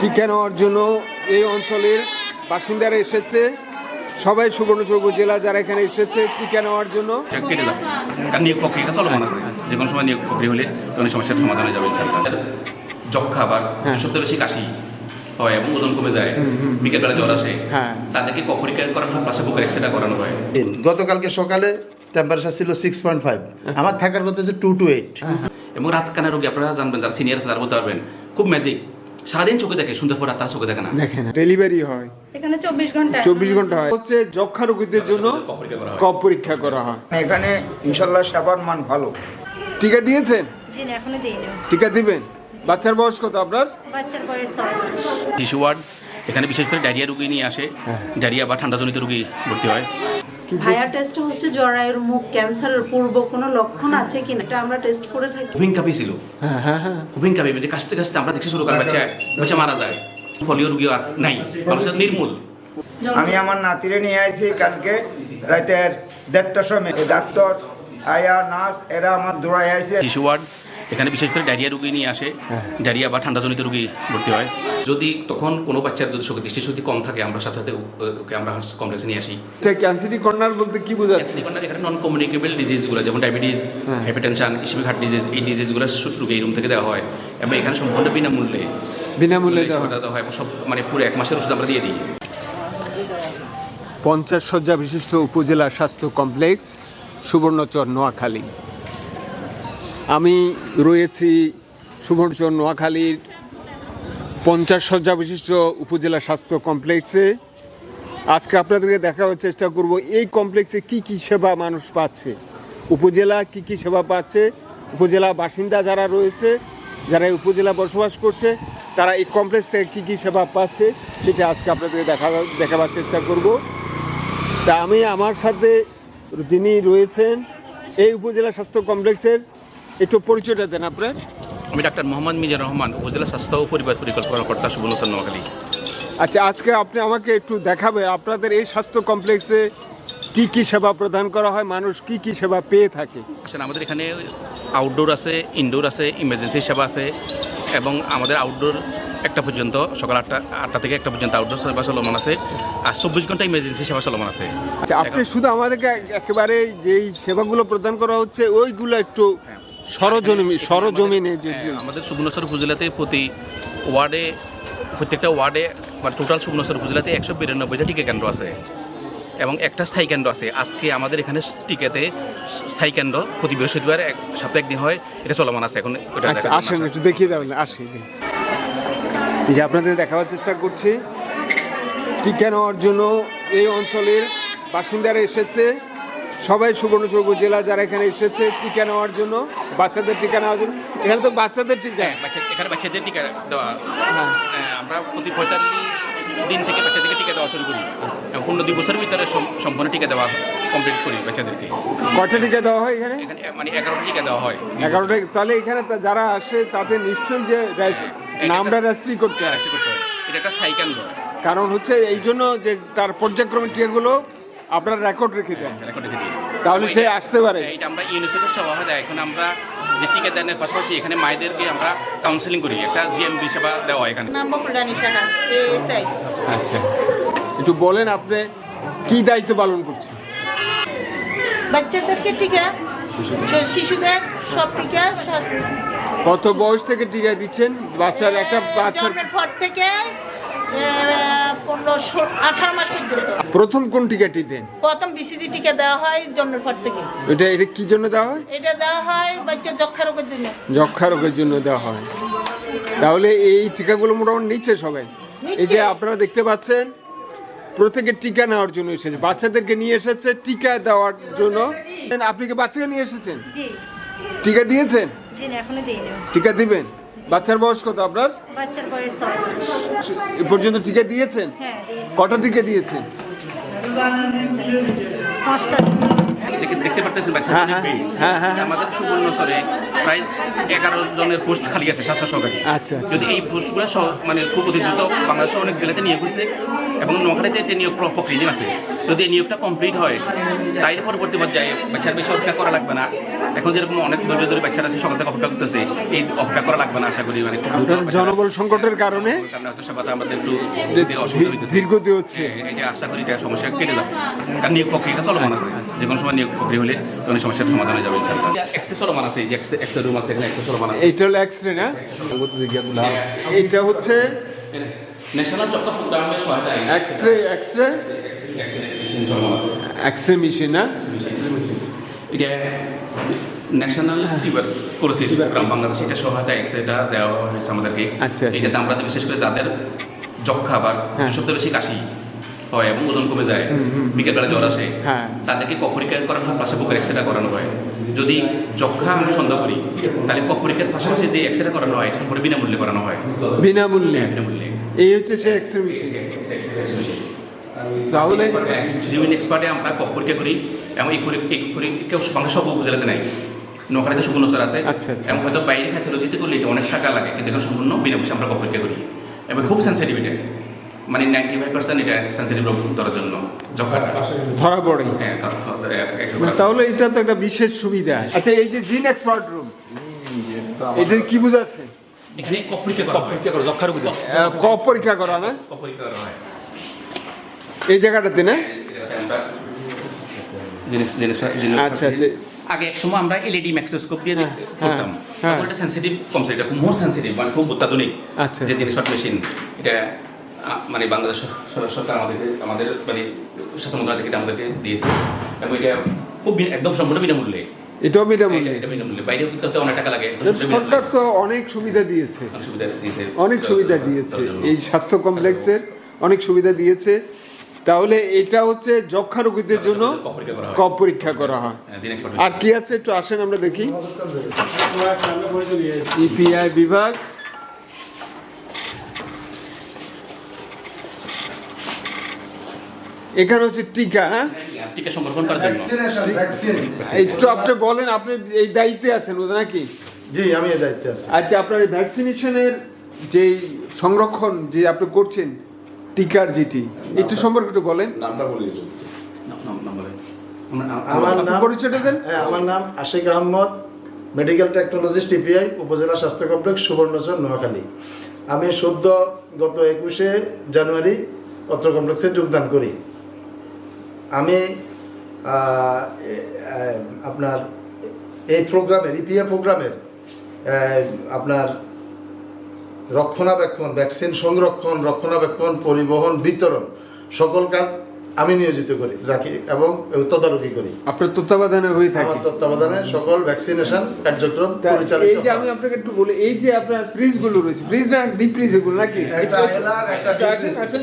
টিকা নেওয়ার জন্য এই অঞ্চলের বাসিন্দারা এসেছে। সবাই সুবর্ণচৌর জেলা যারা এখানে এসেছে টিকা নেওয়ার জন্য। কেটে যাবে কারণ নিয়োগ প্রক্রিয়াটা চলমান আছে। যে কোনো সময় নিয়োগ প্রক্রিয়া হলে তখন সমস্যার সমাধান হয়ে যাবে ইনশাআল্লাহ। যক্ষা বা সবচেয়ে বেশি কাশি হয় এবং ওজন কমে যায় বিকেলবেলা জ্বর আসে হ্যাঁ। তাদেরকে ক পরীক্ষা করানো হয় পাশে বুকের এক্সরেটা করানো হয়। গতকালকে সকালে টেম্পারেচার ছিল সিক্স পয়েন্ট ফাইভ আমার থাকার কথা হচ্ছে টু টু এইট এবং রাত কানা রোগী আপনারা জানবেন যারা সিনিয়র আছে তারা বলতে পারবেন খুব ম্যাজিক সারাদিন চোখে দেখে সুন্দর পর তার চোখে দেখে না। দেখেন ডেলিভারি হয়। এখানে চব্বিশ ঘণ্টা চব্বিশ ঘণ্টা হয়। হচ্ছে যক্ষা রোগীদের জন্য ক পরীক্ষা করা হয়। কপ পরীক্ষা করা হয়। এখানে ইনশাল্লাহ সেবার মান ভালো। টিকা দিয়েছেন? জি না, এখনও দিইনি। টিকা দিবেন? বাচ্চার বয়স কত আপনার? বাচ্চার বয়স ছয় মাস। টিস্যু ওয়ার্ড এখানে বিশেষ করে ডায়রিয়া রোগী নিয়ে আসে। ডায়রিয়া বা ঠান্ডাজনিত রোগী ভর্তি হয়। ভাইয়া টেস্ট হচ্ছে জরায়ুর মুখ ক্যান্সারের পূর্ব কোনো লক্ষণ আছে কিনা? এটা আমরা টেস্ট করে থাকি। হুইং কাপি ছিল। হ্যাঁ হ্যাঁ হ্যাঁ। হুইং কাপি কাশতে কাশতে আমরা দেখছি শুরু করে বাচ্চা বাচ্চা মারা যায়। ফলিও রোগী আর নাই মানুষের নির্মূল। আমি আমার নাতিরে নিয়ে আইছি কালকে রাতের দেড়টার সময়। ডাক্তার আয়া নার্স এরা আমার দৌড়াই আইছে। টিস্যু ওয়ার্ড এখানে বিশেষ করে ডায়রিয়া রোগী নিয়ে আসে। ডায়রিয়া বা ঠান্ডাজনিত রোগী ভর্তি হয়। যদি তখন কোনো বাচ্চার যদি দৃষ্টিশক্তি কম থাকে আমরা সাথে সাথে ওকে আমরা কমপ্লেক্সে নিয়ে আসি। এটা ক্যান্সারি কর্নার বলতে কি বোঝাচ্ছে? কর্নার এখানে নন কমিউনিকেবল ডিজিজগুলো যেমন diabetes hypertension ischemic heart disease এই ডিজিজগুলো রুগী এই রুম থেকে দেওয়া হয়। এবং এখানে সম্পূর্ণ বিনামূল্যে। বিনামূল্যে দেওয়া হয়। দেওয়া হয় এবং সব মানে পুরো এক মাসের ওষুধ আমরা দিয়ে দিই। পঞ্চাশ শয্যা বিশিষ্ট উপজেলা স্বাস্থ্য কমপ্লেক্স সুবর্ণচর নোয়াখালী। আমি রয়েছি সুবর্ণচর নোয়াখালীর পঞ্চাশ শয্যা বিশিষ্ট উপজেলা স্বাস্থ্য কমপ্লেক্সে। আজকে আপনাদেরকে দেখার চেষ্টা করব, এই কমপ্লেক্সে কি কি সেবা মানুষ পাচ্ছে? উপজেলা কি কি সেবা পাচ্ছে? উপজেলা বাসিন্দা যারা রয়েছে, যারা উপজেলা বসবাস করছে, তারা এই কমপ্লেক্স থেকে কী কী সেবা পাচ্ছে, সেটা আজকে আপনাদের দেখা, দেখাবার চেষ্টা করব। তা আমি আমার সাথে যিনি রয়েছেন, এই উপজেলা স্বাস্থ্য কমপ্লেক্সের একটু পরিচয়টা দেন আপনার। আমি ডাক্তার মোহাম্মদ মিজানুর রহমান উপজেলা স্বাস্থ্য ও পরিবার পরিকল্পনা কর্তা সুবর্ণচর নোয়াখালী। আচ্ছা আজকে আপনি আমাকে একটু দেখাবে আপনাদের এই স্বাস্থ্য কমপ্লেক্সে কি কি সেবা প্রদান করা হয় মানুষ কি কি সেবা পেয়ে থাকে? আসলে আমাদের এখানে আউটডোর আছে ইনডোর আছে ইমার্জেন্সি সেবা আছে এবং আমাদের আউটডোর একটা পর্যন্ত সকাল আটটা আটটা থেকে একটা পর্যন্ত আউটডোর সেবা চলমান আছে আর চব্বিশ ঘণ্টা ইমার্জেন্সি সেবা চলমান আছে। আচ্ছা আপনি শুধু আমাদেরকে একেবারে যেই সেবাগুলো প্রদান করা হচ্ছে ওইগুলো একটু সরজমিনে সরজমিনে হ্যাঁ, আমাদের সুবর্ণচর উপজেলাতে প্রতি ওয়ার্ডে প্রত্যেকটা ওয়ার্ডে মানে টোটাল সুবর্ণচর উপজেলাতে একশো বিরানব্বইটা টিকা কেন্দ্র আছে। এবং একটা স্থায়ী কেন্দ্র আছে। আজকে আমাদের এখানে টিকাতে স্থায়ী কেন্দ্র প্রতি বৃহস্পতিবার এক সপ্তাহে একদিন হয়। এটা চলমান আছে এখন আচ্ছা আসেন একটু দেখিয়ে দেবেন আসি এই যে আপনাদের দেখাবার চেষ্টা করছি। টিকা নেওয়ার জন্য এই অঞ্চলের বাসিন্দারা এসেছে। সবাই সুবর্ণচৌর জেলা যারা এখানে এসেছে টিকা নেওয়ার জন্য বাচ্চাদের টিকা নেওয়ার জন্য। এখানে তো বাচ্চাদের টিকা। হ্যাঁ, এখানে বাচ্চাদের টিকা দেওয়া। হ্যাঁ। হ্যাঁ, আমরা প্রতি পঁয়তাল্লিশ দিন থেকে বাচ্চাদেরকে টিকা দেওয়া শুরু করি। এবং পনেরো দুই বছরের ভিতরে সম্পূর্ণ টিকা দেওয়া কমপ্লিট করি বাচ্চাদেরকে। কয়টা টিকা দেওয়া হয় এখানে? মানে এগারোটা টিকা দেওয়া হয়। এগারোটা তাহলে এখানে যারা আসে তাদের নিশ্চয়ই যে রেস- নামটা রেজিস্ট্রি করতে হয়। করতে হয়। এটা একটা স্থায়ী কেন্দ্র কারণ হচ্ছে এই জন্য যে তার পর্যায়ক্রমে টিকাগুলো আপনার রেকর্ড রেখে দেন। রেকর্ড রেখে দিই। তাহলে সে আসতে পারে। এটা আমরা ইউনিসেফের হয় এখন আমরা যে টিকা দানের পাশাপাশি এখানে মায়েদেরকে আমরা কাউন্সিলিং করি। একটা জিএমবি সেবা দেওয়া হয় এখানে। নাম বকুলরানী সাহা এসআই আচ্ছা। একটু বলেন আপনি কি দায়িত্ব পালন করছেন? বাচ্চাদেরকে টিকা শিশুদের সব টিকা স্বাস্থ্য- কত বয়স থেকে টিকা দিচ্ছেন? বাচ্চার একটা বাচ্চার পর থেকে আঠারো প্রথম কোন টিকাটি দেন প্রথম বিসিজি টিকা দেওয়া হয় জন্মের পর থেকে। এটা এটা কি জন্য দেওয়া হয়? এটা দেওয়া হয় বাচ্চা যক্ষা রোগের জন্য। যক্ষা রোগের জন্য দেওয়া হয়। তাহলে এই টিকাগুলো মোটামুটি নিচ্ছে সবাই? এই যে আপনারা দেখতে পাচ্ছেন প্রত্যেকে টিকা নেওয়ার জন্য এসেছে। বাচ্চাদেরকে নিয়ে এসেছে টিকা দেওয়ার জন্য। আপনি কি বাচ্চাকে নিয়ে এসেছেন? জি। টিকা দিয়েছেন? জি না, এখনও দিইনি। টিকা দিবেন? বাচ্চার বয়স কত আপনার? বাচ্চার বয়স এ পর্যন্ত টিকা দিয়েছেন? হ্যাঁ কটা টিকা দিয়েছেন? দেখে- দেখতে পারতেছেন হ্যাঁ, হ্যাঁ, হ্যাঁ, হ্যাঁ, হ্যাঁ। আমাদের সুবর্ণচরে প্রায় এগারো জনের পোস্ট খালি আছে স্বাস্থ্য সহকারী। আচ্ছা, আচ্ছা। যদি এই পোস্টগুলো মানে খুব অতি দ্রুত বাংলাদেশের অনেক জেলাতে নিয়োগ হয়েছে এবং নোয়াখালীতে একটা নিয়োগ প্রক্রিয়া আছে। যদি এই নিয়োগটা কমপ্লিট হয় তাই পরবর্তী পর্যায়ে বাচ্চার বেশি অপেক্ষা করা লাগবে না। এখন যেরকম অনেক ধৈর্য ধরে বাচ্চারা আছে সকাল থেকে অপেক্ষা করতেছে এই অপেক্ষা করা লাগবে না আশা করি মানে জনবল সংকটের কারণে হয়তো সেবাতে আমাদের একটু অসুবিধা হইতেছে। দীর্ঘতি হচ্ছে। এটা আশা করি এটা সমস্যা কেটে যাবে। কারণ নিয়োগ প্রক্রিয়াটা চলমান আছে। যে কোনো সময় নিয়োগ প্রক্রিয়া হলে তখন সমস্যার সমাধান হয়ে যাবে ইনশাআল্লাহ। এক্সে চলমান আছে যে এক্সে এক্সে রুম আছে এখানে এক্সে চলমান আছে। এইটা হলো এক্স রে না এটা হচ্ছে ন্যাশনাল জব প্রোগ্রামের সহায়তায় এক্স রে এক্স রে এক্সে মেশিন চলমান এক্স রে না এটা national tuberculosis program Bangladesh এটা সহায়তা এক্সরেটা দেওয়া হয়েছে আমাদেরকে। আচ্ছা, আচ্ছা। এটাতে আমরা বিশেষ করে যাদের যক্ষা বা হ্যাঁ। সবচেয়ে বেশি কাশি হয় এবং ওজন কমে যায় বিকেলবেলা জ্বর আসে হ্যাঁ। তাদেরকে কক পরীক্ষা করানো হয় পাশে বুকের এক্সরে করানো হয়। যদি যক্ষা আমরা সন্দেহ করি তাহলে কক পরীক্ষার পাশাপাশি যে এক্সরে করানো হয় এটা সম্পূর্ণ বিনামূল্যে করানো হয়। বিনামূল্যে? বিনামূল্যে। এই হচ্ছে সে এক্স রে মেশিন তাহলে জিমিন এক্সপার্টে আমরা কক করি এবং এই পরী- এই পরীক্ষা বাংলা সব উপজেলাতে নাই। সুগুণ স্যার আছে। আচ্ছা, আচ্ছা। এবং হয়তো বাইরে প্যাথোলজিতে করলে এটা অনেক টাকা লাগে কিন্তু এখন সম্পূর্ণ বিনামূল্যে আমরা কক করি। এবং খুব সেন্সিটিভ এটা। মানে নাইনটি ফাইভ পার্সেন্ট এটা সেন্সিটিভ রোগ ধরার জন্য। যক্ষাটা ধরা পড়ে। হ্যাঁ তাহলে এটা তো একটা বিশেষ সুবিধা। আচ্ছা এই যে জিন এক্সপার্ট রুম এটা কি বোঝাচ্ছে? এখানে কক পরীক্ষা করা হয়। করা কপ পরীক্ষা করা না? পরীক্ষা করা হয়। এই জায়গাটাতে না আচ্ছা, আচ্ছা। আগে এক সময় আমরা এলইডি মাইক্রোস্কোপ দিয়ে হ্যাঁ, করতাম। হ্যাঁ। এটা সেন্সিটিভ কম ছিল, এটা খুব মোর সেন্সিটিভ মানে খুব অত্যাধুনিক আচ্ছা, যে আচ্ছা। জিনিসপত্র মেশিন এটা মানে বাংলাদেশ সরকার আমাদেরকে আমাদের মানে স্বাস্থ্য মন্ত্রণালয় থেকে আমাদেরকে দিয়েছে। এবং এটা খুব একদম সম্পূর্ণ বিনামূল্যে। এটাও এটা বিনামূল্যে? এটা বিনামূল্যে। বাইরেও কিন্তু অনেক টাকা লাগে সরকার তো অনেক সুবিধা দিয়েছে। অনেক সুবিধা দিয়েছে। অনেক সুবিধা দিয়েছে। এই স্বাস্থ্য কমপ্লেক্সের অনেক সুবিধা দিয়েছে। তাহলে এটা হচ্ছে যক্ষা রোগীদের জন্য কপ পরীক্ষা করা হয়। হয়। হ্যাঁ, আর কি আছে একটু আসেন আমরা দেখি। ইপিআই বিভাগ। এখানে হচ্ছে টিকা হ্যাঁ? টিকা করার জন্য। একটু আপনি বলেন আপনি এই দায়িত্বে আছেন বোধ নাকি? জি আমি এই দায়িত্বে আছি। আচ্ছা আপনার এই ভ্যাকসিনেশনের যে সংরক্ষণ যে আপনি করছেন টিকার যেটি একটু সম্পর্কে একটু বলেন। নাম- নাম- নাম আমার নাম পরিচয়টা দেন। হ্যাঁ আমার নাম Ashik Ahmed medical technologist TPI upazila স্বাস্থ্য কমপ্লেক্স সুবর্ণচর নোয়াখালী। আমি সদ্য গত একুশে জানুয়ারি অত্র কমপ্লেক্সে যোগদান করি। আমি আপনার এই প্রোগ্রামের ইপিএ প্রোগ্রামের আপনার রক্ষণাবেক্ষণ ভ্যাকসিন সংরক্ষণ রক্ষণাবেক্ষণ পরিবহন বিতরণ সকল কাজ আমি নিয়োজিত করি রাখি এবং তদারকি করি। আপনার তত্ত্বাবধানে হয়ে থাকে। আমার তত্ত্বাবধানে সকল ভ্যাকসিনেশন কার্যক্রম পরিচালিত এই যে আমি আপনাকে একটু বলি এই যে আপনার ফ্রিজগুলো রয়েছে ফ্রিজ না ডিপ ফ্রিজ এগুলো নাকি? একটা আইএলআর।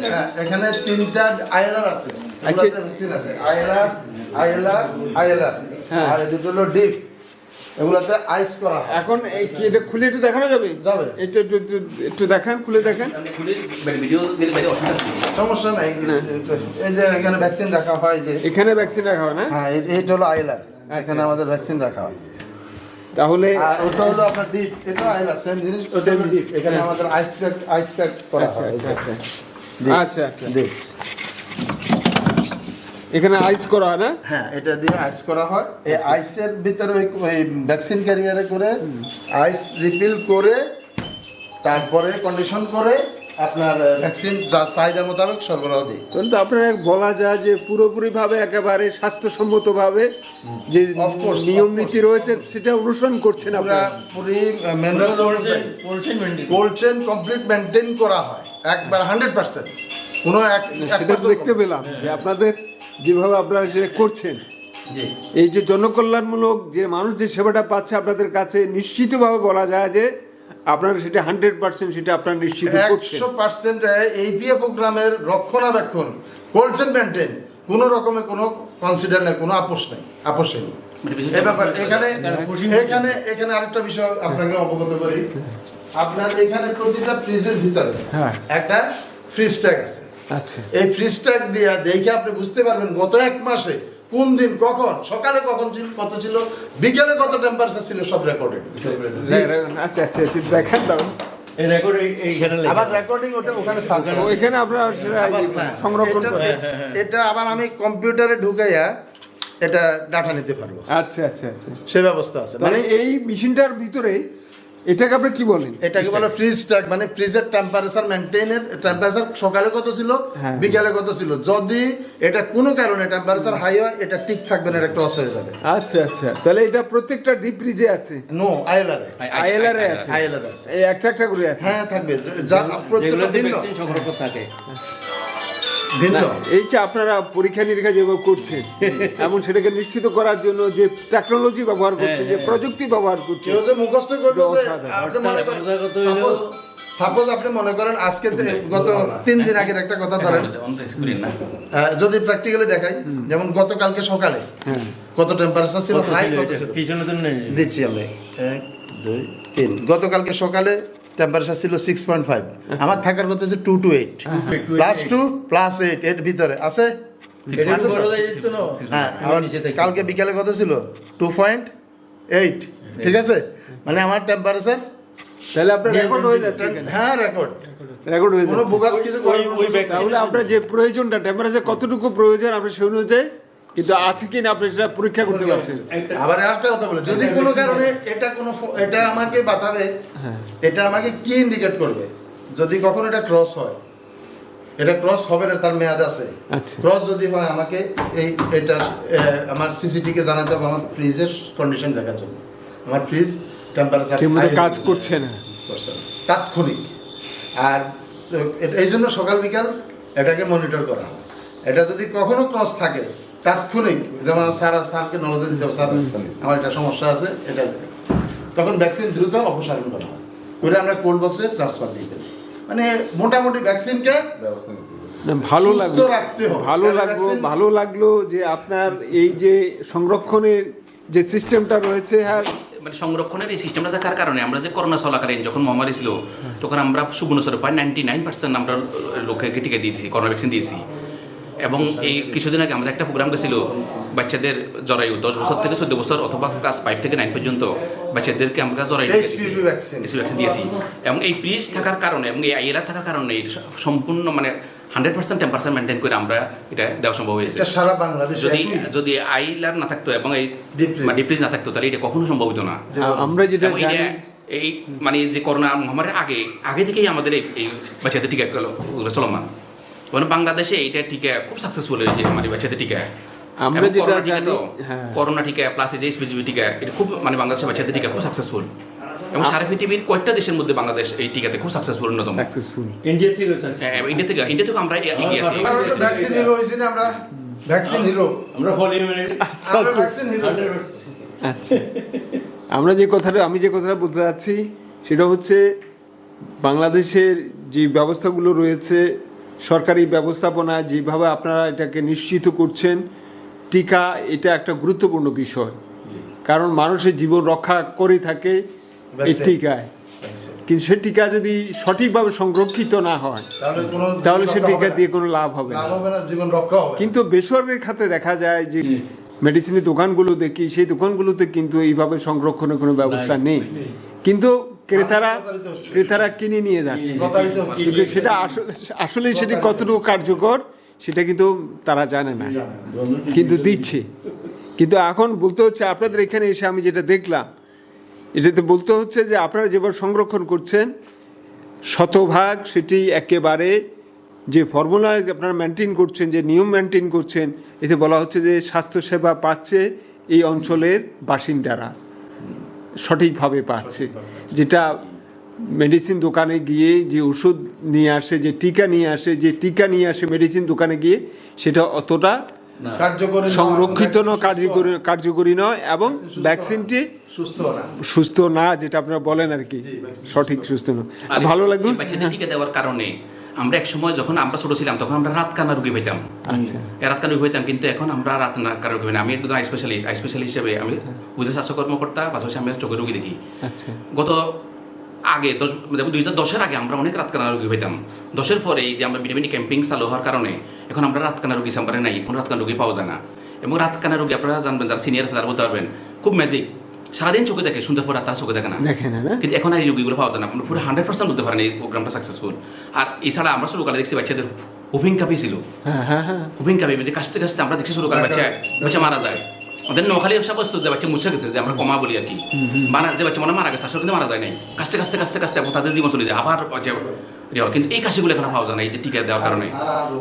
হ্যাঁ, এখানে তিনটা আইএলআর আছে আচ্ছা। ভ্যাকসিন আছে আইএলআর আইএলআর আইএলআর হ্যাঁ। আর দুটো হলো ডিপ এগুলাতে আইস করা হয়। এখন এই কি এটা খুলে একটু দেখানো যাবে? যাবে। একটু একটু একটু- দেখান খুলে দেখান। মানে সমস্যা নাই। এই যে এখানে ভ্যাকসিন রাখা হয় যে এখানে ভ্যাকসিন রাখা হয় না? হ্যাঁ এই- এইটা হলো আইএলআর এখানে আমাদের ভ্যাকসিন রাখা হয়। তাহলে আর ওটা হলো আপনার ডিপ এটা আইএলআর সেম জিনিস ওটা ডিপ এখানে আমাদের আইস প্যাক আইস প্যাক করা আচ্ছা হয়। আচ্ছা আচ্ছা। আচ্ছা, আচ্ছা। এখানে আইস করা হয় না? হ্যাঁ এটা দিয়ে আইস করা হয়। এই আইসের ভিতরে ওই ওই ভ্যাকসিন ক্যারিয়ারে করে আইস রিফিল করে তারপরে কন্ডিশন করে আপনার ভ্যাকসিন যা চাহিদা মোতাবেক সরবরাহ দিই কিন্তু আপনার বলা যায় যে পুরোপুরি ভাবে একেবারে স্বাস্থ্যসম্মত ভাবে যে নিয়ম নীতি রয়েছে সেটা অনুসরণ করছেন পুরা আপনারা পুরি কোল্ড চেন কমপ্লিট মেনটেন করা হয় একবার হান্ড্রেড পার্সেন্ট কোনো এক দেখতে পেলাম যে আপনাদের যেভাবে আপনারা সেটা করছেন। জি। এই যে জনকল্যাণমূলক যে মানুষ যে সেবাটা পাচ্ছে আপনাদের কাছে নিশ্চিতভাবে বলা যায় যে আপনারা সেটা হান্ড্রেড পার্সেন্ট সেটা আপনারা নিশ্চিত একশো পার্সেন্ট এই পিএ প্রোগ্রামের রক্ষণাবেক্ষণ কোল্ড চেন মেনটেন কোনো রকমে কোনো কনসিডার নেই কোনো আপোষ নেই আপোষ নেই মানে এখানে এখানে এখানে আরেকটা বিষয় আপনাকে অবগত করি। আপনার এখানে প্রতিটা ফ্রিজের ভিতরে হ্যাঁ। একটা ফ্রিজ ট্যাগ আছে। এই ফ্রিজ ট্যাগ দিয়ে দেখে আপনি বুঝতে পারবেন গত এক মাসে কোন দিন কখন সকালে কখন ছিল কত ছিল বিকেলে কত টেম্পারেচার ছিল সব রেকর্ডেড আচ্ছা আচ্ছা আচ্ছা দেখান দাও এই রেকর্ড এইখানে লেখা। আবার রেকর্ডিং ওটা ওখানে সার্চ ওইখানে আপনারা সংরক্ষণ এটা- করে এটা আবার আমি কম্পিউটারে ঢুকাইয়া এটা ডাটা নিতে পারব। আচ্ছা আচ্ছা আচ্ছা। সে ব্যবস্থা আছে। মানে মানে এই মেশিনটার ভিতরে এটাকে আপনি কি বলেন? এটাকে বলে ফ্রিজ ট্যাগ মানে ফ্রিজের টেম্পারেচার মেনটেনের টেম্পারেচার সকালে কত ছিল? হ্যাঁ। বিকালে কত ছিল? যদি এটা কোনো কারণে টেম্পারেচার হাই হয় এটা ঠিক থাকবে না এটা ক্রস হয়ে যাবে। আচ্ছা আচ্ছা। তাহলে এটা প্রত্যেকটা ডিপ ফ্রিজে আছে? নো আইএলআরে আইএলআর এ আছে? আইএলআরে আছে। এই একটা একটা করে আছে? হ্যাঁ থাকবে। যা প্রত্যেকটা ভিন্ন থাকে। এই যে আপনারা পরীক্ষা নিরীক্ষা যেভাবে করছেন এবং সেটাকে নিশ্চিত করার জন্য যে টেকনোলজি ব্যবহার করছে যে প্রযুক্তি ব্যবহার করছে মুখস্থ করবে সাপোজ আপনি মনে করেন আজকে গত তিন দিন আগের একটা কথা ধরেন। আহ, যদি প্র্যাকটিক্যালি দেখাই যেমন গতকালকে সকালে হ্যাঁ। কত টেম্পারেচার ছিল হাই কত ছিল? দিচ্ছি আমি। এক দুই তিন। গতকালকে সকালে টেম্পারেচার ছিল সিক্স পয়েন্ট ফাইভ আমার থাকার কথা হচ্ছে two two eight plus two plus eight এর ভিতরে। আছে? হয়ে। কালকে বিকালে কত ছিল? টু পয়েন্ট এইট ঠিক আছে? মানে আমার টেম্পারেচার তাহলে আপনার রেকর্ড হয়ে যাচ্ছে হ্যাঁ রেকর্ড রেকর্ড হয়ে কোনো যাচ্ছে। বোগাস কিছু করে ওই- ওই vaccine- তাহলে আপনার যে প্রয়োজনটা টেম্পারেচার কতটুকু প্রয়োজন আপনি সেই অনুযায়ী কিন্তু আছে কিনা আপনি সেটা পরীক্ষা করতে পারছেন। আবার আরেকটা কথা বলে যদি কোনো কারণে এটা কোনো এটা আমাকে বাতাবে হ্যাঁ। এটা আমাকে কি ইন্ডিকেট করবে? যদি কখনো এটা ক্রস হয় এটা ক্রস হবে না তার মেয়াদ আছে। আচ্ছা। ক্রস যদি হয় আমাকে এই এটা আমার সিসিটিকে জানাতে হবে আমার ফ্রিজের কন্ডিশন দেখার জন্য। আমার ফ্রিজ টেম্পারেচার কাজ করছে না। তাৎক্ষণিক। আর এটা- এই জন্য সকাল বিকাল এটাকে মনিটর করা এটা যদি কখনো ক্রস থাকে তাৎক্ষণিক যেমন স্যার স্যারকে নলেজে দিতে হবে স্যার আমার এটা সমস্যা আছে এটা তখন ভ্যাকসিন দ্রুত অপসারণ করা হয়। করে আমরা কোল্ড বক্সে ট্রান্সফার দিয়ে দেবো। মানে মোটামুটি ভ্যাকসিনকে ভালো লাগল। ভালো লাগল ভালো লাগল যে আপনার এই যে সংরক্ষণের যে সিস্টেমটা রয়েছে হ্যাঁ। মানে সংরক্ষণের এই সিস্টেমটা থাকার কারণে আমরা যে করোনা চলাকালীন যখন মহামারী ছিল তখন আমরা সুবর্ণচরে প্রায় নাইনটি নাইন পার্সেন্ট আমরা লোককে টিকা দিয়েছি করোনা ভ্যাকসিন দিয়েছি। এবং এই কিছুদিন আগে আমাদের একটা প্রোগ্রাম গেছিল বাচ্চাদের জরায়ু দশ বছর থেকে চোদ্দ বছর অথবা ক্লাস ফাইভ থেকে নাইন পর্যন্ত বাচ্চাদেরকে আমরা জরায়ু ভ্যাকসিন দিয়েছি এবং এই প্রিজ থাকার কারণে এবং এই আইএলআর থাকার কারণে এই সম্পূর্ণ মানে হান্ড্রেড পার্সেন্ট টেম্পারেচার মেনটেন করে আমরা এটা দেওয়া সম্ভব হয়েছে। সারা বাংলাদেশে যদি যদি আইলার না থাকতো এবং এই ডিপ্রিজ না থাকতো তাহলে এটা কখনো সম্ভব হতো না। আমরা যেটা এই মানে যে করোনা মহামারীর আগে আগে থেকেই আমাদের এই বাচ্চাদের টিকা গুলো চলমান। মানে বাংলাদেশে এইটা টিকা খুব সাকসেসফুল যে আমার বাচ্চাদের টিকা আমরা যেটা জানি, হ্যাঁ। করোনা টিকা প্লাস এই যে স্পেসিফিক টিকা এটা খুব মানে বাংলাদেশের বাচ্চাদের টিকা খুব সাকসেসফুল এবং সারা পৃথিবীর কয়েকটা দেশের মধ্যে বাংলাদেশ এই টিকাতে খুব সাকসেসফুল অন্যতম। সাকসেসফুল ইন্ডিয়া থেকে। হ্যাঁ, ইন্ডিয়া থেকে ইন্ডিয়া থেকে আমরা এগিয়ে আছি। ভ্যাকসিন হিরো হয়েছি না আমরা? ভ্যাকসিন হিরো আমরা ফল ইমিউনিটি আমরা ভ্যাকসিন হিরো আচ্ছা। আমরা যে কথাটা আমি যে কথাটা বলতে চাচ্ছি সেটা হচ্ছে বাংলাদেশের যে ব্যবস্থাগুলো রয়েছে সরকারি ব্যবস্থাপনা যেভাবে আপনারা এটাকে নিশ্চিত করছেন টিকা এটা একটা গুরুত্বপূর্ণ বিষয়। কারণ মানুষের জীবন রক্ষা করে থাকে এই টিকায়। কিন্তু সে টিকা যদি সঠিকভাবে সংরক্ষিত না হয় তাহলে সে টিকা দিয়ে কোনো লাভ হবে জীবন রক্ষা হবে কিন্তু বেসরকারি খাতে দেখা যায় যে মেডিসিনের দোকানগুলো দেখি সেই দোকানগুলোতে কিন্তু এইভাবে সংরক্ষণের কোনো ব্যবস্থা নেই। কিন্তু ক্রেতারা ক্রেতারা কিনে নিয়ে যাচ্ছে। কিন্তু সেটা আসলে আসলে সেটি কতটুকু কার্যকর সেটা কিন্তু তারা জানে না। কিন্তু দিচ্ছে। কিন্তু এখন বলতে হচ্ছে আপনাদের এখানে এসে আমি যেটা দেখলাম এটাতে বলতে হচ্ছে যে আপনারা যেভাবে সংরক্ষণ করছেন শতভাগ সেটি একেবারে যে ফর্মুলা আপনারা মেনটেন করছেন যে নিয়ম মেনটেন করছেন এতে বলা হচ্ছে যে স্বাস্থ্যসেবা পাচ্ছে এই অঞ্চলের বাসিন্দারা। সঠিকভাবে পাচ্ছে। যেটা মেডিসিন দোকানে গিয়ে যে ওষুধ নিয়ে আসে যে টিকা নিয়ে আসে যে টিকা নিয়ে আসে মেডিসিন দোকানে গিয়ে সেটা অতটা কার্যকরী সংরক্ষিত নয় কার্যকরী কার্যকরী নয় এবং ভ্যাকসিনটি সুস্থ না। সুস্থ না যেটা আপনারা বলেন আর কি। সঠিক সুস্থ। না আর ভালো লাগবে টিকা দেওয়ার কারণে আমরা এক সময় যখন আমরা ছোট ছিলাম তখন আমরা রাত কানা রুগী পেতাম আচ্ছা। রাত কানা রুগী পেতাম কিন্তু এখন আমরা রাত কানা রুগী পাই না। আমি একজন আই স্পেশালিস্ট আই স্পেশালিস্ট হিসেবে আমি বুঝে স্বাস্থ্য কর্মকর্তা পাশাপাশি আমি চোখের রুগী দেখি। আচ্ছা। গত আগে দশ যেমন দুই হাজার দশের আগে আমরা অনেক রাতকানা রুগী হইতাম। দশের পরে এই যে আমরা ভিটামিন ক্যাম্পিং চালু হওয়ার কারণে এখন আমরা রাতকানা রোগী সাম্বারে নাই এখন রাতকানা রোগী পাওয়া যায় না। এবং রাতকানা রুগী আপনারা জানবেন যারা সিনিয়র যারা বলতে পারবেন খুব ম্যাজিক সারাদিন চোখে দেখে সুন্দর পর তার চোখে দেখে না। দেখে না? কিন্তু এখন আর এই রোগীগুলো পাওয়া যায় না। পুরো হান্ড্রেড পার্সেন্ট বলতে পারেন এই প্রোগ্রামটা সাকসেসফুল আর এছাড়া আমরা শুরু শুরুকালে দেখছি বাচ্চাদের হুপিং কাপি ছিল। হ্যাঁ হ্যাঁ হ্যাঁ। হুপিং কাপি যে কাছতে কাছতে আমরা দেখছি শুরু শুরুকালে বাচ্চা বাচ্চা মারা যায়। আমাদের নোখালি ব্যবসা বস্তু যে বাচ্চা মুছে গেছে যে আমরা কমা বলি আর কি। মারা যে বাচ্চা মনে মারা গেছে আসলে কিন্তু মারা যায় নাই। কাছতে কাছতে কাছতে এবং তাদের জীবন চলে যায়। আবার কিন্তু এই কাশিগুলো এখন পাওয়া যায় না এই যে টিকা দেওয়ার কারণে।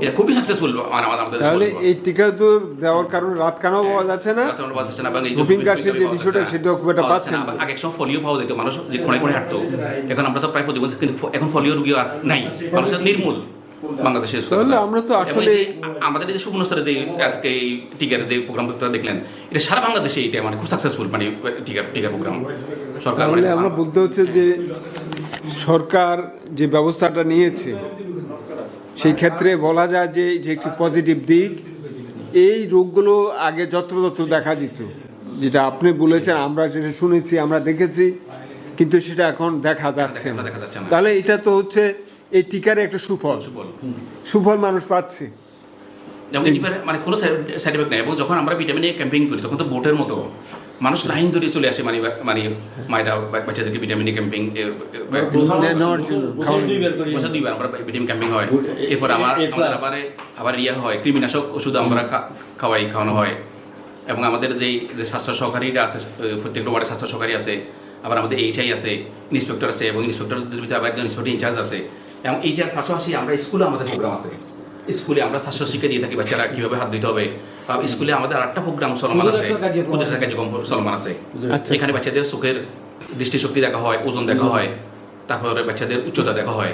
এটা খুবই সাকসেসফুল আমাদের তাহলে এই টিকা তো দেওয়ার কারণে রাত কানাও পাওয়া যাচ্ছে না। রাতে পাওয়া যাচ্ছে না, এবং এই কাপি যে বিষয়টা। সেটাও খুব একটা পাচ্ছেন না। আগে সময় ফলিও পাওয়া যেত মানুষ যে কোনায় কোনায় হাঁটতো। এখন আমরা তো প্রায় প্রতি বছর কিন্তু এখন ফলিও রোগী আর নাই। মানুষের নির্মূল বাংলাদেশে তাহলে আমরা তো আসলে- আমাদের এই যে সুবর্ণস্তরে যে আজকে এই টিকার যে প্রোগ্রামটা দেখলেন এটা সারা বাংলাদেশে এটা মানে খুব সাকসেসফুল মানে টিকা টিকা প্রোগ্রাম সরকার মানে আমরা বলতে হচ্ছে যে সরকার যে ব্যবস্থাটা নিয়েছে সেই ক্ষেত্রে বলা যায় যে যে একটি পজিটিভ দিক। এই রোগগুলো আগে যত্রতত্র দেখা যেত যেটা আপনি বলেছেন আমরা যেটা শুনেছি আমরা দেখেছি কিন্তু সেটা এখন দেখা যাচ্ছে। তাহলে এটা তো হচ্ছে এই টিকার একটা সুফল। সুফল। মানুষ পাচ্ছে। মানে কোনো সাইড এফেক্ট নেই। এবং যখন আমরা ভিটামিন এ ক্যাম্পিং করি তখন তো বোটের মতো। মানুষ লাইন ধরে চলে আসে মানে মানে মায়েরা বাচ্চাদেরকে ভিটামিন ক্যাম্পিং বছর দুইবার আমরা ভিটামিন ক্যাম্পিং হয়। এরপর আমার আমাদের আবার আবার ইয়ে হয় কৃমিনাশক ওষুধ আমরা খাওয়াই খাওয়ানো হয়। এবং আমাদের যেই যে স্বাস্থ্য সহকারীরা আছে প্রত্যেকটা ওয়ার্ডে স্বাস্থ্য সহকারী আছে আবার আমাদের এইচআই আছে ইন্সপেক্টর আছে এবং ইন্সপেক্টরদের ভিতরে আবার একজন ইন্সপেক্টর ইনচার্জ আছে। এবং এইটার পাশাপাশি আমরা স্কুলে আমাদের প্রোগ্রাম আছে। স্কুলে আমরা স্বাস্থ্য শিক্ষা দিয়ে থাকি বাচ্চারা কীভাবে হাত দিতে হবে? বা স্কুলে আমাদের আরেকটা প্রোগ্রাম চলমান আছে। কার্যক্রম। চলমান আছে। আচ্ছা। এখানে বাচ্চাদের চোখের দৃষ্টিশক্তি দেখা হয় ওজন দেখা হয়। তারপরে বাচ্চাদের উচ্চতা দেখা হয়।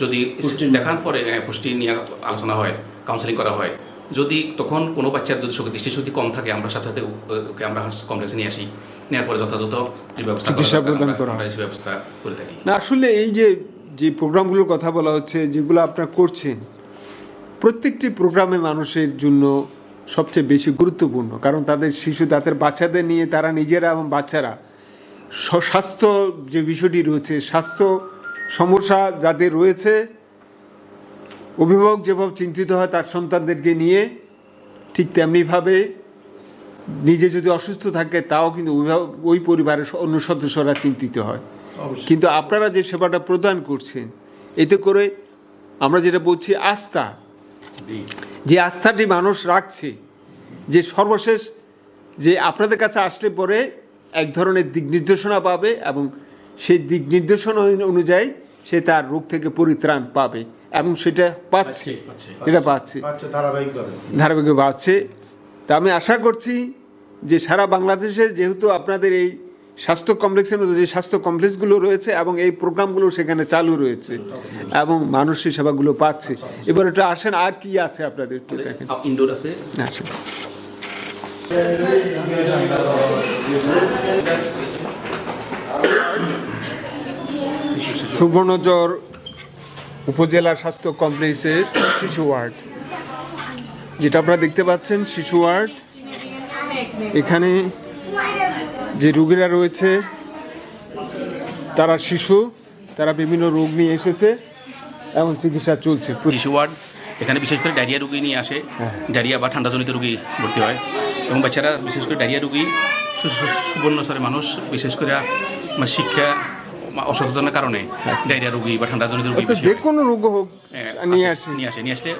যদি দেখার পরে পুষ্টি নিয়ে আলোচনা হয় কাউন্সেলিং করা হয়। যদি তখন কোনো বাচ্চার যদি দৃষ্টিশক্তি কম থাকে আমরা সাথে সাথে ওকে আমরা কমপ্লেক্সে নিয়ে আসি। নেওয়ার পরে যথাযথ ব্যবস্থা চিকিৎসা প্রদান করা হয়। ব্যবস্থা করে থাকি। না আসলে এই যে যে প্রোগ্রামগুলোর কথা বলা হচ্ছে যেগুলো আপনারা করছেন প্রত্যেকটি প্রোগ্রামে মানুষের জন্য সবচেয়ে বেশি গুরুত্বপূর্ণ কারণ তাদের শিশু তাদের বাচ্চাদের নিয়ে তারা নিজেরা এবং বাচ্চারা স্বাস্থ্য যে বিষয়টি রয়েছে স্বাস্থ্য সমস্যা যাদের রয়েছে অভিভাবক যেভাবে চিন্তিত হয় তার সন্তানদেরকে নিয়ে ঠিক তেমনিভাবে নিজে যদি অসুস্থ থাকে তাও কিন্তু অভিভাবক ওই পরিবারের অন্য সদস্যরা চিন্তিত হয়। কিন্তু আপনারা যে সেবাটা প্রদান করছেন এতে করে আমরা যেটা বলছি আস্থা যে আস্থাটি মানুষ রাখছে যে সর্বশেষ যে আপনাদের কাছে আসলে পরে এক ধরনের দিক নির্দেশনা পাবে এবং সেই দিক নির্দেশনা অনুযায়ী সে তার রোগ থেকে পরিত্রাণ পাবে এবং সেটা পাচ্ছে। পাচ্ছে। এটা পাচ্ছে। আচ্ছা ধারাবাহিকভাবে। ধারাবাহিক বাড়ছে তা আমি আশা করছি যে সারা বাংলাদেশে যেহেতু আপনাদের এই স্বাস্থ্য কমপ্লেক্সের মধ্যে যে স্বাস্থ্য কমপ্লেক্সগুলো রয়েছে এবং এই প্রোগ্রামগুলো সেখানে চালু রয়েছে এবং মানুষ সেই সেবাগুলো পাচ্ছে। এবার এটা আসেন আর কি আছে আপনাদের একটু দেখেন। ইনডোর আছে। আসেন। সুবর্ণচর উপজেলা স্বাস্থ্য কমপ্লেক্সের শিশু ওয়ার্ড। যেটা আপনারা দেখতে পাচ্ছেন শিশু ওয়ার্ড। এখানে যে রোগীরা রয়েছে তারা শিশু তারা বিভিন্ন রোগ নিয়ে এসেছে এবং চিকিৎসা চলছে। শিশু ওয়ার্ড এখানে বিশেষ করে ডায়রিয়া রোগী নিয়ে আসে। ডায়রিয়া বা ঠান্ডাজনিত রোগী ভর্তি হয়। এবং বাচ্চারা বিশেষ করে ডায়রিয়া রোগী সু- সু- মানুষ বিশেষ করে মানে শিক্ষা অসচেতনার কারণে ডায়রিয়া রোগী বা ঠান্ডাজনিত রোগী যে কোনো রোগ হোক হ্যাঁ, নিয়ে আসে। নিয়ে আসে নিয়ে আসলে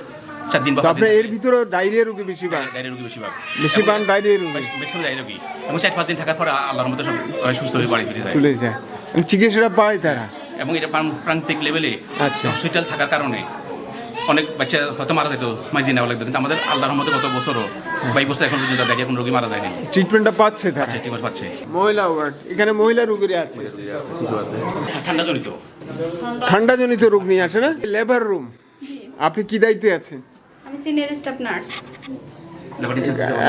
দিন বা এর ভিতরে ডায়রিয়া রোগী বেশি পান ডায়রিয়া রোগী বেশিরভাগ বেশি পান ডায়রিয়া রোগী। ম্যাক্সিমাম ডায়রিয়া রোগী। এবং চার পাঁচ দিন থাকার পর আল্লাহর মতো সব সুস্থ হয়ে বাড়ি ফিরে যায়। চলে যায়। চিকিৎসাটা পায় তারা। এবং এটা প্রান্তিক লেভেলে আচ্ছা। হসপিটাল থাকার কারণে অনেক বাচ্চা হয়তো মারা যেত মাঝি নেওয়া লাগতো। কিন্তু আমাদের আল্লাহর মতো গত বছরও বাইশ বছর এখন পর্যন্ত কোনো রোগী মারা যায়নি। ট্রিটমেন্টটা পাচ্ছে আচ্ছা পাচ্ছে মহিলা ওয়ার্ড এখানে মহিলা রোগীরা আছে। ঠান্ডা জনিত ঠান্ডাজনিত রোগ নিয়ে আসে না? লেবার রুম আপনি কি দায়িত্বে আছেন? আমি সিনিয়র স্টাফ নার্স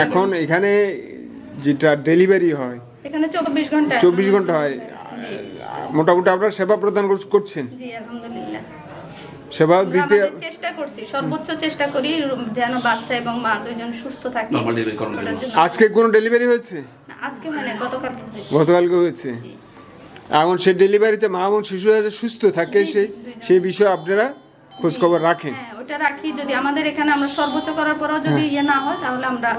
এখন এখানে যেটা ডেলিভারি হয় এখানে চব্বিশ ঘণ্টা। চব্বিশ ঘণ্টা হয়। মোটামুটি আপনারা সেবা প্রদান করছেন? জি আলহামদুলিল্লাহ। সেবা দিতে চেষ্টা করছি সর্বোচ্চ চেষ্টা করি যেন বাচ্চা এবং মা দুইজন সুস্থ থাকে। আজকে কোনো ডেলিভারি হয়েছে? আজকে মানে গতকাল হয়েছে। গতকালকে হয়েছে। এখন সেই ডেলিভারিতে মা এবং শিশু যাতে সুস্থ থাকে সেই সেই বিষয়ে আপনারা খোঁজ খবর রাখেন। হ্যাঁ ওটা রাখি যদি আমাদের এখানে আমরা সর্বোচ্চ করার পরেও যদি ইয়ে না হয় তাহলে আমরা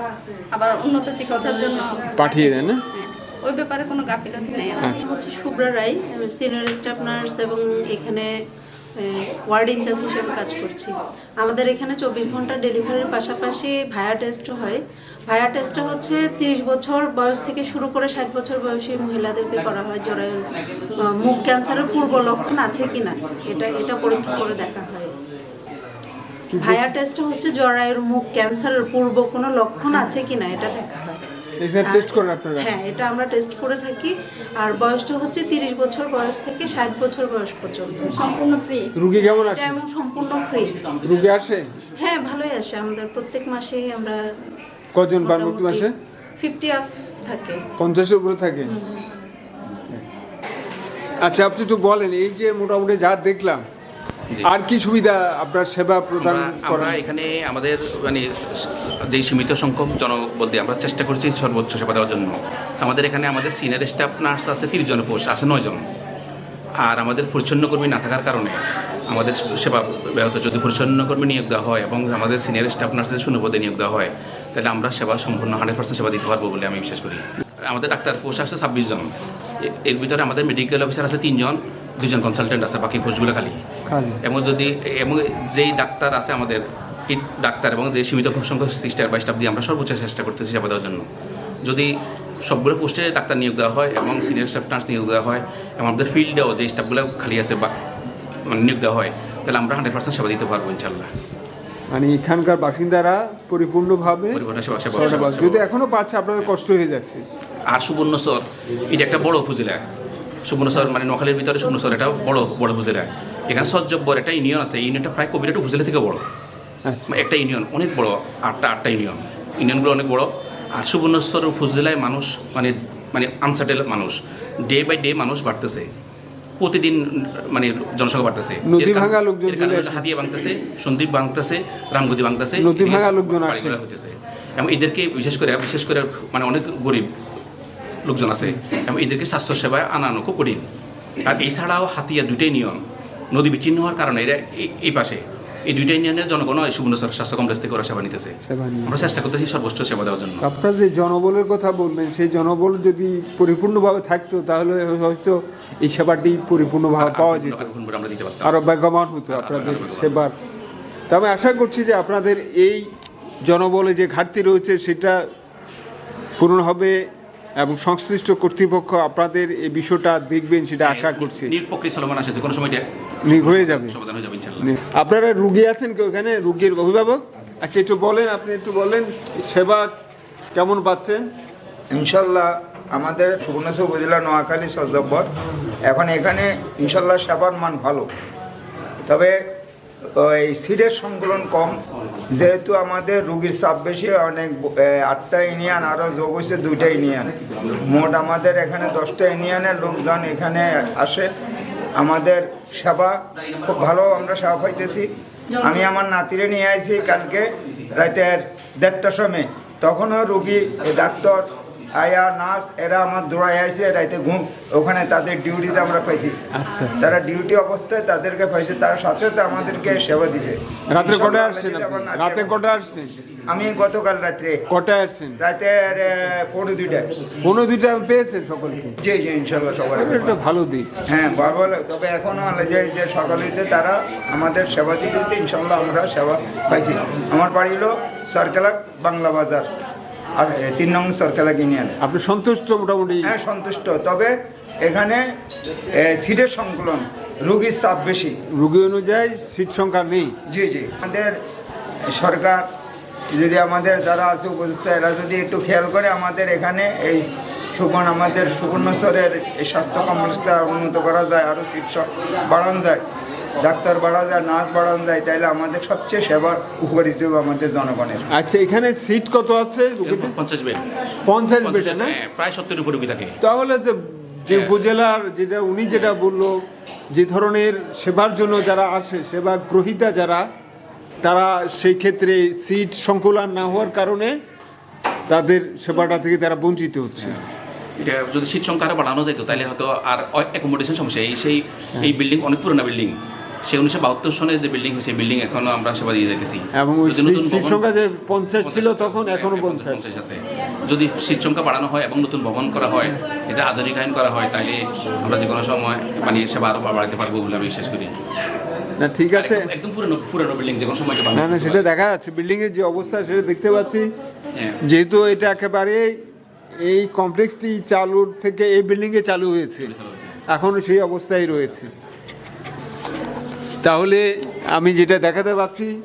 আবার উন্নত চিকিৎসার জন্য পাঠিয়ে দেন না? হ্যাঁ, ওই ব্যাপারে কোনো গাফিলতি নেই আচ্ছা। হচ্ছে শুভ্রা রায় আমি সিনিয়র স্টাফ নার্স এবং এখানে ওয়ার্ড ইনচার্জ হিসেবে কাজ করছি। আমাদের এখানে চব্বিশ ঘণ্টা ডেলিভারির পাশাপাশি ভায়া টেস্টও হয়। ভায়া টেস্টটা হচ্ছে তিরিশ বছর বয়স থেকে শুরু করে ষাট বছর বয়সী মহিলাদেরকে করা হয় জরায়ুর মুখ ক্যান্সারের পূর্ব লক্ষণ আছে কিনা এটা এটা পরীক্ষা করে দেখা হয়। ভায়া টেস্ট হচ্ছে জরায়ুর মুখ ক্যান্সারের পূর্ব কোনো লক্ষণ আছে কিনা এটা দেখা হয়। টেস্ট করেন আপনারা? হ্যাঁ এটা আমরা টেস্ট করে থাকি। আর বয়সটা হচ্ছে তিরিশ বছর বয়স থেকে ষাট বছর বয়স পর্যন্ত। সম্পূর্ণ ফ্রি রুগী কেমন আসে এবং সম্পূর্ণ ফ্রি রুগী আসে? হ্যাঁ ভালোই আসে। আমাদের প্রত্যেক মাসেই আমরা কজন প্রতি মাসে? ফিফটি আপ থাকে। পঞ্চাশের উপরে থাকে? আচ্ছা আপনি তো বলেন এই যে মোটামুটি যা দেখলাম। আর কি সুবিধা আপনার সেবা প্রদান আমরা এখানে আমাদের মানে যেই সীমিত সংখ্যক জনবল দিয়ে আমরা চেষ্টা করছি সর্বোচ্চ সেবা দেওয়ার জন্য। আমাদের এখানে আমাদের সিনিয়র স্টাফ নার্স আছে তিরিশ জন পোস্ট আছে নয় জন। আর আমাদের পরিচ্ছন্ন কর্মী না থাকার কারণে আমাদের সেবা ব্যাহত। যদি পরিচ্ছন্ন কর্মী নিয়োগ দেওয়া হয় এবং আমাদের সিনিয়র স্টাফ নার্সদের শূন্যপদে নিয়োগ দেওয়া হয় তাহলে আমরা সেবা সম্পূর্ণ হান্ড্রেড পার্সেন্ট সেবা দিতে পারব বলে আমি বিশ্বাস করি। আমাদের ডাক্তার পোস্ট আছে ছাব্বিশ জন। এর ভিতরে আমাদের মেডিকেল অফিসার আছে তিনজন দুজন কনসালটেন্ট আছে বাকি পোস্টগুলো খালি। এবং যদি এবং যেই ডাক্তার আছে আমাদের ডাক্তার এবং যে সীমিত সংখ্যক সিস্টার বা স্টাফ দিয়ে আমরা সর্বোচ্চ চেষ্টা করতেছি সেবা দেওয়ার জন্য। যদি সবগুলো পোস্টে ডাক্তার নিয়োগ দেওয়া হয় এবং সিনিয়র স্টাফ নার্স নিয়োগ দেওয়া হয় এবং আমাদের ফিল্ডেও যে স্টাফগুলো খালি আছে বা মানে নিয়োগ দেওয়া হয় তাহলে আমরা হান্ড্রেড পার্সেন্ট সেবা দিতে পারব ইনশাল্লাহ মানে এখানকার বাসিন্দারা পরিপূর্ণভাবে যদি এখনও পাচ্ছে আপনাদের কষ্ট হয়ে যাচ্ছে। আর সুবর্ণচর এটা একটা বড় উপজেলা। সুবর্ণচর মানে নোয়াখালীর ভিতরে সুবর্ণচর এটা বড় বড় উপজেলা। এখানে সজ্জব্বর একটা ইউনিয়ন আছে ইউনিয়নটা প্রায় কবিরাট উপজেলা থেকে বড়। আচ্ছা। একটা ইউনিয়ন অনেক বড় আটটা আটটা ইউনিয়ন। ইউনিয়নগুলো অনেক বড়। আর সুবর্ণেশ্বর উপজেলায় মানুষ মানে মানে আনসার্টেল মানুষ। ডে বাই ডে মানুষ বাড়তেছে। প্রতিদিন মানে জনসংখ্যা বাড়তেছে। নদী ভাঙা লোকজন। হাতিয়া ভাঙতেছে সন্দীপ ভাঙতেছে রামগতি ভাঙতেছে নদী ভাঙা লোকজন। হইতেছে। এবং এদেরকে বিশেষ করে বিশেষ করে মানে অনেক গরিব লোকজন আছে। এবং এদেরকে স্বাস্থ্যসেবায় আনানো খুব কঠিন। আর এছাড়াও হাতিয়া দুইটাই নিয়ম। নদী বিচ্ছিন্ন হওয়ার কারণে এরা এই- এই পাশে। এই দুইটাই নিয়মের জনগণ এই সুবর্ণচর স্বাস্থ্য কমপ্লেক্স থেকে ওরা সেবা নিতেছে। আমরা চেষ্টা করতেছি সর্বোচ্চ সেবা দেওয়ার জন্য। আপনার যে জনবলের কথা বললেন সেই জনবল যদি পরিপূর্ণভাবে থাকতো তাহলে হয়তো এই সেবাটি পরিপূর্ণভাবে পাওয়া যেত। আমরা দিতে পারতাম। আরও বেগমান হতো আপনাদের সেবার। তা আমি আশা করছি যে আপনাদের এই জনবলে যে ঘাটতি রয়েছে সেটা পূরণ হবে এবং সংশ্লিষ্ট কর্তৃপক্ষ আপনাদের এই বিষয়টা দেখবেন সেটা আশা করছি। প্রক্রিয়া চলমান যে কোনো সময় এটা নিয়োগ হয়ে যাবে। সমাধান হয়ে যাবে আপনারা রুগী আছেন কি ওখানে? রুগীর অভিভাবক? আচ্ছা একটু বলেন আপনি একটু বলেন সেবা কেমন পাচ্ছেন? ইনশাল্লাহ আমাদের সুবর্ণেশ্বর উপজেলা নোয়াখালী সজব্বর এখন এখানে ইনশাল্লাহ সেবার মান ভালো। তবে ওই সিটের সংকলন কম। যেহেতু আমাদের রুগীর চাপ বেশি অনেক আটটা ইউনিয়ন আরও যোগ হয়েছে দুইটা ইউনিয়ন। মোট আমাদের এখানে দশটা ইউনিয়নের লোকজন এখানে আসে। আমাদের সেবা খুব ভালো আমরা সেবা পাইতেছি। আমি আমার নাতিরে নিয়ে আইছি কালকে রাতের দেড়টার সময়। তখনও রুগী ডাক্তার আয়া নার্স এরা আমার দৌড়াই আসে রাইতে ঘুম। ওখানে তাদের ডিউটিতে আমরা পাইছি। আচ্ছা যারা ডিউটি অবস্থায় তাদেরকে পাইছে তার সাথে সাথে আমাদেরকে সেবা দিছে। রাতে আপনি? নাতি রাতে কটায় আসছেন? আমি গতকাল রাত্রে কটায় আসছেন? রাতে পৌনে দুইটায়। কোনো দুইটা পেয়েছেন সকলকে? জি জি ইনশাল্লাহ সবার একটা ভালো দিক। হ্যাঁ ভালো তবে এখনও যে যে সকালেতে তারা আমাদের সেবা দিতে ইনশাল্লাহ আমরা সেবা পাইছি। আমার বাড়ি হলো সরকালা বাংলা বাজার আর তিন নং সরকালা ইউনিয়ন। আপনি সন্তুষ্ট মোটামুটি? হ্যাঁ সন্তুষ্ট। তবে এখানে সিটের সংকলন রুগীর চাপ বেশি। রুগী অনুযায়ী সিট সংখ্যা নেই। জি জি। আমাদের সরকার যদি আমাদের যারা আছে উপস্থিত এরা যদি একটু খেয়াল করে আমাদের এখানে এই সুবর্ণ আমাদের সুবর্ণেশ্বরের এই স্বাস্থ্য কমপ্লেক্সটা উন্নত করা যায় আরও সিট সব বাড়ানো যায় ডাক্তার বাড়া যায় নার্স বাড়ানো যায় তাইলে আমাদের সবচেয়ে সেবা উপকারিত হবে আমাদের জনগণের। আচ্ছা এখানে সিট কত আছে পঞ্চাশ বেড। পঞ্চাশ বেডে না? হ্যাঁ, প্রায় সত্তর উপর রুগী থাকে। তাহলে যে উপজেলার যেটা উনি যেটা বলল যে ধরনের সেবার জন্য যারা আসে সেবা গ্রহীতা যারা তারা সেই ক্ষেত্রে সিট সংকুলন না হওয়ার কারণে তাদের সেবাটা থেকে তারা বঞ্চিত হচ্ছে। এটা যদি সিট সংখ্যা আরও বাড়ানো যেত তাহলে হয়তো আর অ্যাকোমোডেশন সমস্যা। এই সেই এই বিল্ডিং অনেক পুরোনো বিল্ডিং সেই উনিশশো বাহাত্তর সনে যে বিল্ডিং হয়েছে বিল্ডিং এখনও আমরা সেবা দিয়ে যেতেছি এবং নতুন সিট- সংখ্যা যে পঞ্চাশ ছিল তখন এখনও পঞ্চাশ। আছে। যদি সিট সংখ্যা বাড়ানো হয় এবং নতুন ভবন করা হয় এটা আধুনিকায়ন করা হয় তাহলে আমরা যে কোনো সময় মানে সেবা আরও বাড়াতে পারব বলে আমি বিশ্বাস করি। না ঠিক আছে। একদম- পুরনো পুরনো বিল্ডিং যে কোনো সময় না না সেটা দেখা যাচ্ছে। বিল্ডিং এর যে অবস্থা সেটা দেখতে পাচ্ছি। হ্যাঁ। যেহেতু এটা একেবারে এই কমপ্লেক্সটি চালুর থেকে এই বিল্ডিং এ চালু হয়েছে। এখনও সেই অবস্থায় রয়েছে। তাহলে আমি যেটা দেখাতে পাচ্ছি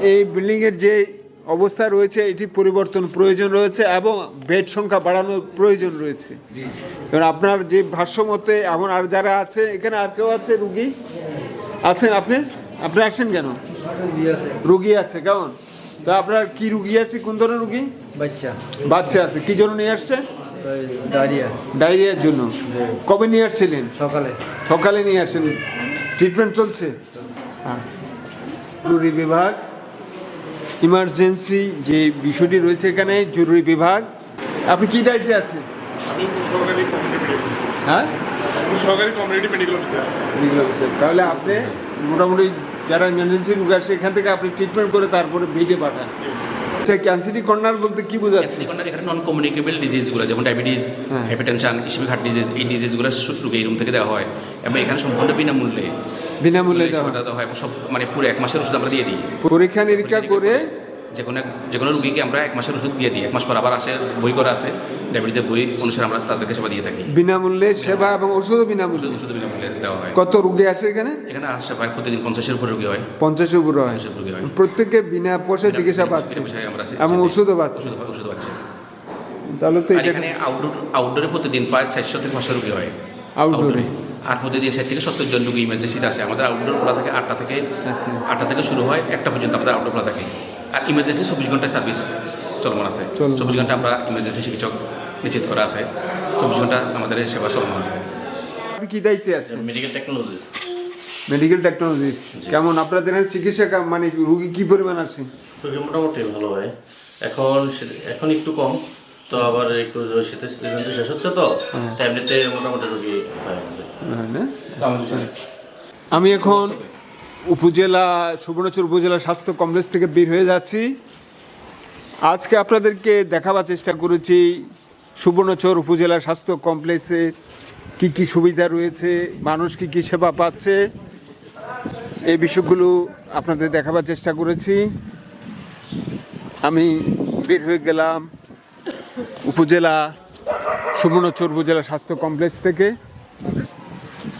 এই বিল্ডিং এর যে অবস্থা রয়েছে এটি পরিবর্তন প্রয়োজন রয়েছে এবং বেড সংখ্যা বাড়ানোর প্রয়োজন রয়েছে। কারণ আপনার যে ভাষ্যমতে এমন আর যারা আছে এখানে আর কেউ আছে রুগী? আছেন আপনি? আপনি আসেন কেন? রুগী আছে কেমন? তা আপনার কি রুগী আছে? কোন ধরনের রুগী? বাচ্চা। বাচ্চা আছে। কি জন্য নিয়ে আসছে? ডায়রিয়া। ডায়রিয়ার জন্য। কবে নিয়ে আসছিলেন? সকালে। সকালে নিয়ে আসেন। ট্রিটমেন্ট চলছে? হ্যাঁ। জরুরি বিভাগ। ইমার্জেন্সি যে বিষয়টি রয়েছে এখানে জরুরি বিভাগ। আপনি কি দায়িত্বে আছেন? হ্যাঁ? সরকারি community medical officer medical officer তাহলে আপনি মোটামুটি যারা ইমার্জেন্সি রোগ আসে এখান থেকে আপনি ট্রিটমেন্ট করে তারপরে বেডে পাঠান। এটা ক্যান্সিটি কর্নার বলতে কি বোঝাচ্ছে? সেকেন্ডারি এখানে নন কমিউনিকেবল ডিজিজগুলো যেমন ডায়াবেটিস হ্যাঁ। হাইপারটেনশন ইসমিক হার্ট ডিজিজ এই ডিজিজগুলো রোগী এই রুম থেকে দেওয়া হয়। এবং এখানে সম্পূর্ণ বিনামূল্যে। বিনামূল্যে দেওয়া হয়। হয়। সব মানে পুরো এক মাসের ওষুধ আমরা দিয়ে দিই। পরীক্ষা নিরীক্ষা করে যে কোনো যে কোনো রুগীকে আমরা এক মাসের ওষুধ দিয়ে দিই। এক মাস পর আবার আসে বই করা আছে ডায়াবেটিসের বই অনুসারে আমরা তাদেরকে সেবা দিয়ে থাকি। বিনামূল্যে সেবা এবং ওষুধও ওষুধ বিনামূল্যে? ওষুধ বিনামূল্যে দেওয়া হয়। কত রুগী আসে এখানে? এখানে আসছে প্রায় প্রতিদিন পঞ্চাশের উপরে রুগী হয়। পঞ্চাশের উপরে হয়। রুগী হয়। প্রত্যেকে বিনা পয়সায় চিকিৎসা পাচ্ছে। এবং ওষুধও পাচ্ছে। ওষুধ পাচ্ছে। তাহলে তো এখানে আউটডোর আউটডোরে প্রতিদিন প্রায় চারশো থেকে পাঁচশো রুগী হয়। Outdoor-এ? আর প্রতিদিন ষাট থেকে সত্তর জন রুগী ইমার্জেন্সিতে আসে। আমাদের আউটডোর খোলা থাকে আটটা থেকে আচ্ছা। আটটা থেকে শুরু হয় একটা পর্যন্ত আমাদের আউটডোর খোলা থাকে। আর ইমার্জেন্সি চব্বিশ ঘণ্টা সার্ভিস চলমান আছে। চব্বিশ ঘণ্টা আমরা ইমার্জেন্সি চিকিৎসক নিশ্চিত করা আছে। চব্বিশ ঘণ্টা আমাদের এই সেবা চলমান আছে। আপনি কি দায়িত্বে আছেন? মেডিকেল টেকনোলজিস্ট মেডিকেল টেকনোলজিস্ট কেমন? আপনাদের এখানে চিকিৎসা কা- মানে রুগী কি পরিমাণ আছে? রোগী মোটামুটি ভালো হয় এখন এখন একটু কম তো আবার একটু শীতের সিজন তো শেষ হচ্ছে তো তাই এমনিতে মোটামুটি রোগী হয় হ্যাঁ, না? আমি এখন উপজেলা, সুবর্ণচর উপজেলা স্বাস্থ্য কমপ্লেক্স থেকে বের হয়ে যাচ্ছি। আজকে আপনাদেরকে দেখাবার চেষ্টা করেছি সুবর্ণচর উপজেলা স্বাস্থ্য কমপ্লেক্সে কি কি সুবিধা রয়েছে, মানুষ কি কি সেবা পাচ্ছে। এই বিষয়গুলো আপনাদের দেখাবার চেষ্টা করেছি। আমি বের হয়ে গেলাম উপজেলা, সুবর্ণচর উপজেলা স্বাস্থ্য কমপ্লেক্স থেকে।